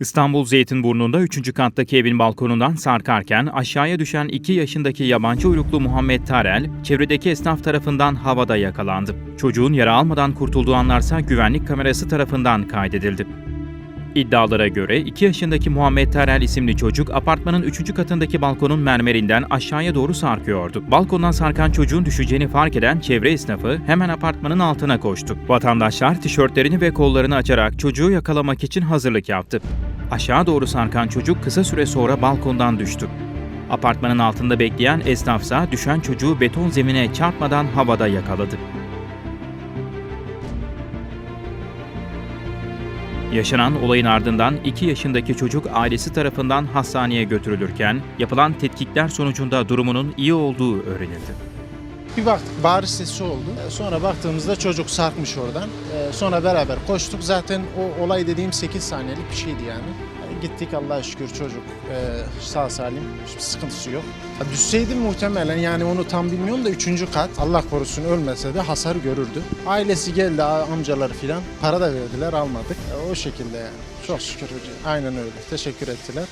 İstanbul Zeytinburnu'nda 3. kattaki evin balkonundan sarkarken aşağıya düşen 2 yaşındaki yabancı uyruklu Muhammed Tarel, çevredeki esnaf tarafından havada yakalandı. Çocuğun yara almadan kurtulduğu anlarsa güvenlik kamerası tarafından kaydedildi. İddialara göre 2 yaşındaki Muhammed Tarel isimli çocuk apartmanın 3. katındaki balkonun mermerinden aşağıya doğru sarkıyordu. Balkondan sarkan çocuğun düşeceğini fark eden çevre esnafı hemen apartmanın altına koştu. Vatandaşlar tişörtlerini ve kollarını açarak çocuğu yakalamak için hazırlık yaptı. Aşağı doğru sarkan çocuk kısa süre sonra balkondan düştü. Apartmanın altında bekleyen esnafsa düşen çocuğu beton zemine çarpmadan havada yakaladı. Yaşanan olayın ardından 2 yaşındaki çocuk ailesi tarafından hastaneye götürülürken yapılan tetkikler sonucunda durumunun iyi olduğu öğrenildi. Bir baktık bağırış sesi oldu. Ee, Sonra baktığımızda çocuk sarkmış oradan. Ee, Sonra beraber koştuk. Zaten o olay dediğim 8 saniyelik bir şeydi yani. Ee, Gittik Allah'a şükür çocuk e, sağ salim. Hiçbir sıkıntısı yok. Ha, Düşseydi muhtemelen yani onu tam bilmiyorum da 3. kat Allah korusun ölmese de hasar görürdü. Ailesi geldi amcaları filan para da verdiler almadık. E, O şekilde yani. Çok şükür. Aynen öyle. Teşekkür ettiler.